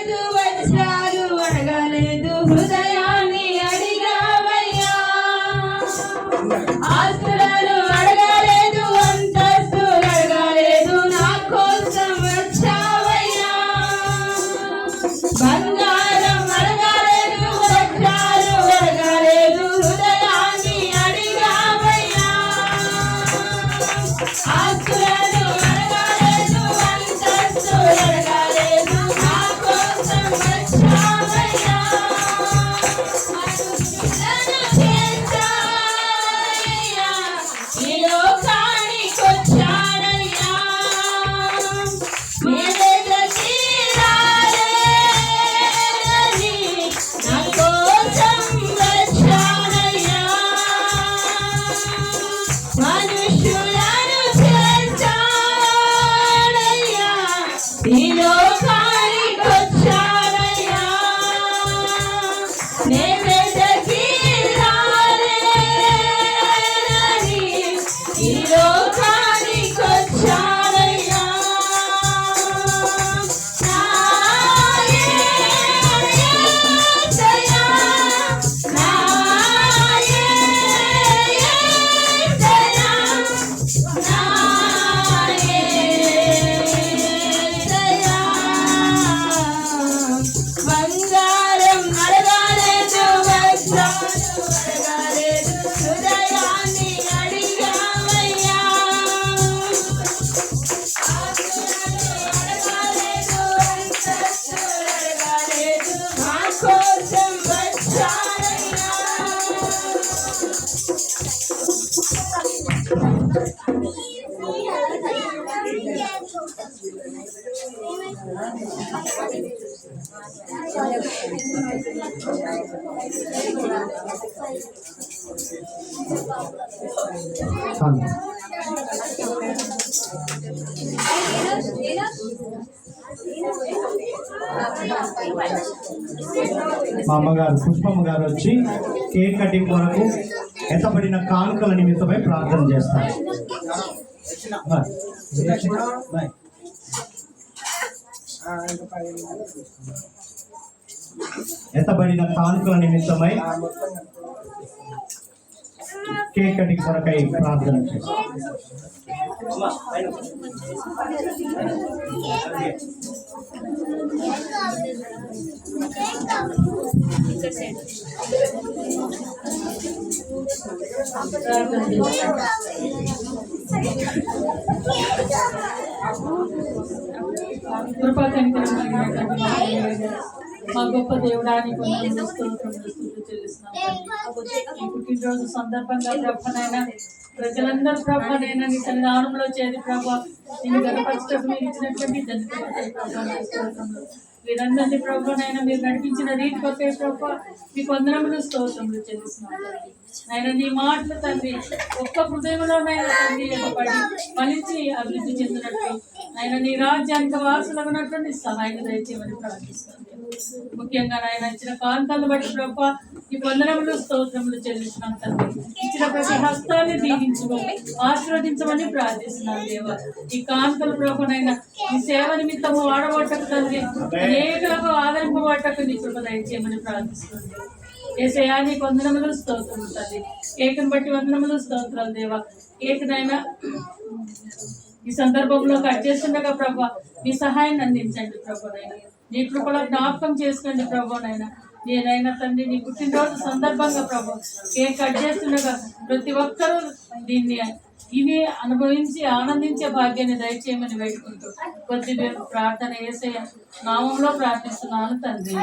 అడగలేదు వజ్రాలు అడగలేదు హృదయాన్ని అడిగావయ్యా. ఆస్తులను అడగలేదు అంతస్తులు అడగలేదు నా కోసం వచ్చావయ్యా. బంగారం అడగలేదు వజ్రాలు అడగలేదు హృదయాన్ని అడిగావయ్యా. మా అమ్మగారు పుష్పమ్మ గారు వచ్చి కేక్ కటింగ్ వరకు ఎత్తబడిన కానుకల నిమిత్తమై ప్రార్థన చేస్తారు బాయ్. ఎత్తబడిన కానుకల నిమిత్తమై కేక్ కటింగ్ కొరకై ప్రార్థన చేస్తారు కృపా మా గొప్ప దేవుడానికి ఈ పుట్టినరోజు సందర్భంగా ప్రభనైనా ప్రజలందరూ ప్రభనైనా నీ సన్నిధానంలో చేరి ప్రభా నేను గణపరచటకు మీరు ఇచ్చినటువంటి వీరందరినీ ప్రభు నైనా మీరు నడిపించిన రీతి కొత్త ప్రభు మీకు వందనములు స్తోత్రములు చెల్లిస్తున్నాం తండ్రి. నీ మాటలు తండ్రి ఒక్క హృదయంలోనైనా తండ్రి పడి మలించి అభివృద్ధి చెందినట్టు ఆయన నీ రాజ్యానికి వారసులగినటువంటి సహాయం దయచేయమని ప్రార్థిస్తున్నాను ముఖ్యంగా ఆయన ఇచ్చిన కాంతాలను బట్టి ప్రభా ఈ వందనములు స్తోత్రములు చెల్లిస్తున్నాం తండ్రి. ఇచ్చిన ప్రతి హస్తాన్ని దీవించుకొని ఆశీర్వదించమని ప్రార్థిస్తున్నాను దేవ. ఈ కాంతలు ప్రభునైనా ఈ సేవ నిమిత్తము వాడబట్టకు తండ్రి అనేకలకు ఆదరింపబట్టకు నీ కృప దయచేయమని ప్రార్థిస్తున్నాను ఏసయా వందనములు స్తోత్రములు తల్లి. ఏకను బట్టి వందనములు స్తోత్రాలు దేవ. ఏకనైనా ఈ సందర్భంలో కట్ చేస్తుండగా ప్రభా మీ సహాయాన్ని అందించండి ప్రభునైనా. నీ కృపలో జ్ఞాపకం చేసుకోండి ప్రభునైనా. నేనైనా తండ్రి నీ పుట్టినరోజు సందర్భంగా ప్రభు కేక్ కట్ చేస్తుండగా ప్రతి ఒక్కరూ దీన్ని ఇవి అనుభవించి ఆనందించే భాగ్యాన్ని దయచేయమని వేడుకుంటూ కొద్ది ప్రార్థన ఏసయ్య నామంలో ప్రార్థిస్తున్నాను తండ్రి.